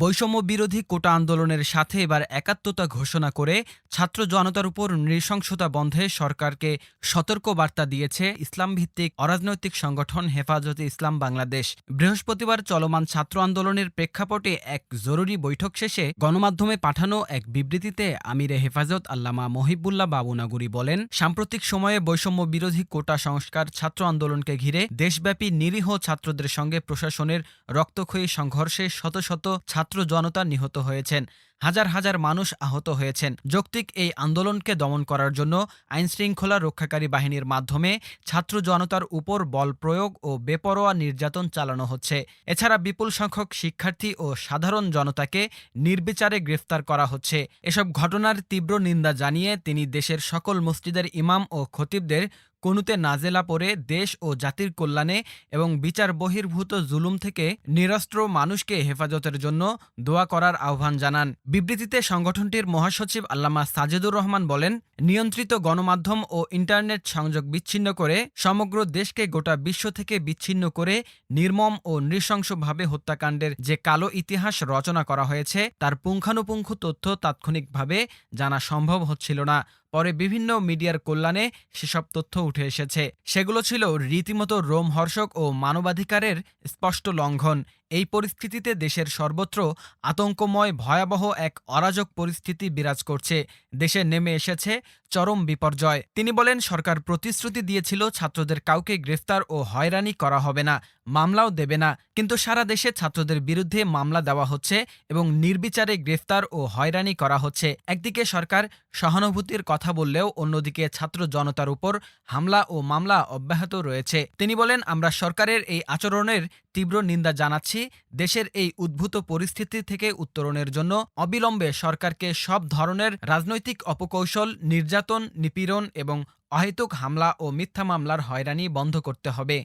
বৈষম্য বিরোধী কোটা আন্দোলনের সাথে এবার একাত্মতা ঘোষণা করে ছাত্র জনতার উপর নৃশংসতা বন্ধে সরকারকে সতর্ক বার্তা দিয়েছে ইসলাম ভিত্তিক অরাজনৈতিক সংগঠন হেফাজতে ইসলাম বাংলাদেশ। বৃহস্পতিবার চলমান ছাত্র আন্দোলনের প্রেক্ষাপটে এক জরুরি বৈঠক শেষে গণমাধ্যমে পাঠানো এক বিবৃতিতে আমিরে হেফাজত আল্লামা মহিবুল্লাহ বাবুনাগুরি বলেন, সাম্প্রতিক সময়ে বৈষম্য বিরোধী কোটা সংস্কার ছাত্র আন্দোলনকে ঘিরে দেশব্যাপী নিরীহ ছাত্রদের সঙ্গে প্রশাসনের রক্তক্ষয়ী সংঘর্ষে শত শত ছাত্র জনতা নিহত হয়েছেন। হাজার হাজার মানুষ আহত হয়েছেন। যৌক্তিক এই আন্দোলনকে দমন করার জন্য আইনশৃঙ্খলা রক্ষাকারী বাহিনীর মাধ্যমে ছাত্র জনতার উপর বল প্রয়োগ ও বেপরোয়া নির্যাতন চালানো হচ্ছে। এছাড়া বিপুল সংখ্যক শিক্ষার্থী ও সাধারণ জনতাকে নির্বিচারে গ্রেফতার করা হচ্ছে। এসব ঘটনার তীব্র নিন্দা জানিয়ে তিনি দেশের সকল মসজিদের ইমাম ও খতিবদের কনুতে নাজেলা পরে দেশ ও জাতির কল্যাণে এবং বিচার বহির্ভূত জুলুম থেকে নিরস্ত্র মানুষকে হেফাজতের জন্য দোয়া করার আহ্বান জানান। বিবৃতিতে সংগঠনটির মহাসচিব আল্লামা সাজেদুর রহমান বলেন, নিয়ন্ত্রিত গণমাধ্যম ও ইন্টারনেট সংযোগ বিচ্ছিন্ন করে, সমগ্র দেশকে গোটা বিশ্ব থেকে বিচ্ছিন্ন করে নির্মম ও নৃশংসভাবে হত্যাকাণ্ডের যে কালো ইতিহাস রচনা করা হয়েছে, তার পুঙ্খানুপুঙ্খ তথ্য তাৎক্ষণিকভাবে জানা সম্ভব হচ্ছিল না। পরে বিভিন্ন মিডিয়ার কল্যাণে সেসব তথ্য উঠে এসেছে। সেগুলো ছিল রীতিমতো রোমহর্ষক ও মানবাধিকারের স্পষ্ট লঙ্ঘন এই পরিস্থিতিতে দেশের সর্বত্র আতঙ্কময়, ভয়াবহ এক অরাজক পরিস্থিতি বিরাজ করছে। দেশে নেমে এসেছে চরম বিপর্যয়। তিনি বলেন, সরকার প্রতিশ্রুতি দিয়েছিল ছাত্রদের কাউকে গ্রেফতার ও হয়রানি করা হবে না, মামলাও দেবে না। কিন্তু সারা দেশে ছাত্রদের বিরুদ্ধে মামলা দেওয়া হচ্ছে এবং নির্বিচারে গ্রেফতার ও হয়রানি করা হচ্ছে। একদিকে সরকার সহানুভূতির কথা বললেও অন্যদিকে ছাত্র জনতার উপর হামলা ও মামলা অব্যাহত রয়েছে। তিনি বলেন, আমরা সরকারের এই আচরণের তীব্র নিন্দা জানাচ্ছি দেশের এই উদ্ভূত পরিস্থিতি থেকে উত্তরণের জন্য অবিলম্বে সরকারকে সব ধরনের রাজনৈতিক অপকৌশল, নির্যাতন, নিপীড়ন এবং অহেতুক হামলা ও মিথ্যা মামলার হয়রানি বন্ধ করতে হবে।